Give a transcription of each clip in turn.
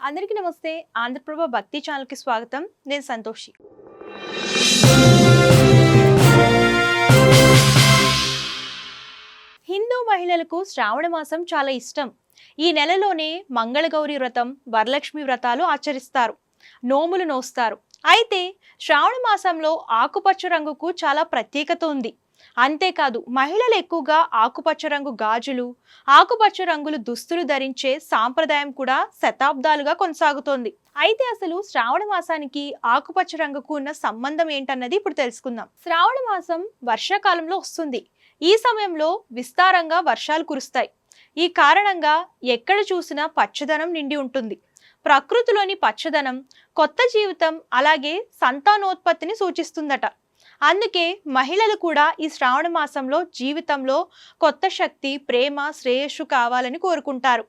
అందరికీ నమస్తే. ఆంధ్రప్రభ భక్తి ఛానల్కి స్వాగతం. నేను సంతోషి. హిందూ మహిళలకు శ్రావణ మాసం చాలా ఇష్టం. ఈ నెలలోనే మంగళగౌరి వ్రతం వరలక్ష్మి వ్రతాలు ఆచరిస్తారు. నోములు నోస్తారు. అయితే శ్రావణ మాసంలో ఆకుపచ్చ రంగుకు చాలా ప్రత్యేకత ఉంది. అంతేకాదు మహిళలు ఎక్కువగా ఆకుపచ్చ రంగు గాజులు ఆకుపచ్చ రంగులు దుస్తులు ధరించే సాంప్రదాయం కూడా శతాబ్దాలుగా కొనసాగుతోంది. అయితే అసలు శ్రావణ మాసానికి ఆకుపచ్చ రంగుకు ఉన్న సంబంధం ఏంటన్నది ఇప్పుడు తెలుసుకుందాం. శ్రావణ మాసం వర్షాకాలంలో వస్తుంది. ఈ సమయంలో విస్తారంగా వర్షాలు కురుస్తాయి. ఈ కారణంగా ఎక్కడ చూసినా పచ్చదనం నిండి ఉంటుంది. ప్రకృతిలోని పచ్చదనం కొత్త జీవితం అలాగే సంతానోత్పత్తిని సూచిస్తుందట. అందుకే మహిళలు కూడా ఈ శ్రావణ మాసంలో జీవితంలో కొత్త శక్తి ప్రేమ శ్రేయస్సు కావాలని కోరుకుంటారు.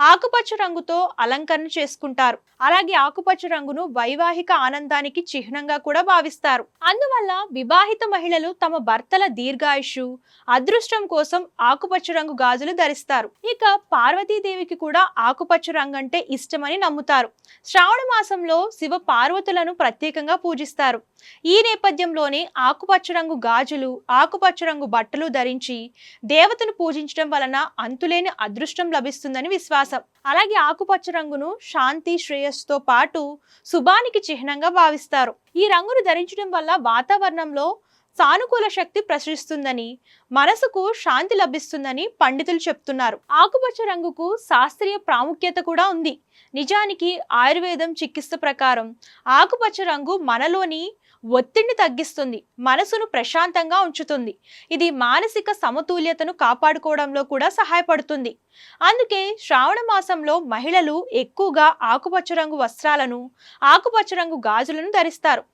ఆకుపచ్చ రంగుతో అలంకరణ చేసుకుంటారు. అలాగే ఆకుపచ్చ రంగును వైవాహిక ఆనందానికి చిహ్నంగా కూడా భావిస్తారు. అందువల్ల వివాహిత మహిళలు తమ భర్తల దీర్ఘాయుషు అదృష్టం కోసం ఆకుపచ్చ రంగు గాజులు ధరిస్తారు. ఇక పార్వతీదేవికి కూడా ఆకుపచ్చ రంగు అంటే ఇష్టమని నమ్ముతారు. శ్రావణ మాసంలో శివ పార్వతులను ప్రత్యేకంగా పూజిస్తారు. ఈ నేపథ్యంలోనే ఆకుపచ్చ రంగు గాజులు ఆకుపచ్చ రంగు బట్టలు ధరించి దేవతను పూజించడం వలన అంతులేని అదృష్టం లభిస్తుందని విశ్వాసం అలాగే ఆకుపచ్చ రంగును శాంతి శ్రేయస్సుతో పాటు శుభానికి చిహ్నంగా భావిస్తారు. ఈ రంగును ధరించడం వల్ల వాతావరణంలో సానుకూల శక్తి ప్రసరిస్తుందని మనసుకు శాంతి లభిస్తుందని పండితులు చెప్తున్నారు. ఆకుపచ్చ రంగుకు శాస్త్రీయ ప్రాముఖ్యత కూడా ఉంది. నిజానికి ఆయుర్వేదం చికిత్స ప్రకారం ఆకుపచ్చ రంగు మనలోని ఒత్తిడిని తగ్గిస్తుంది మనసును ప్రశాంతంగా ఉంచుతుంది. ఇది మానసిక సమతుల్యతను కాపాడుకోవడంలో కూడా సహాయపడుతుంది. అందుకే శ్రావణ మాసంలో మహిళలు ఎక్కువగా ఆకుపచ్చ రంగు వస్త్రాలను ఆకుపచ్చ రంగు గాజులను ధరిస్తారు.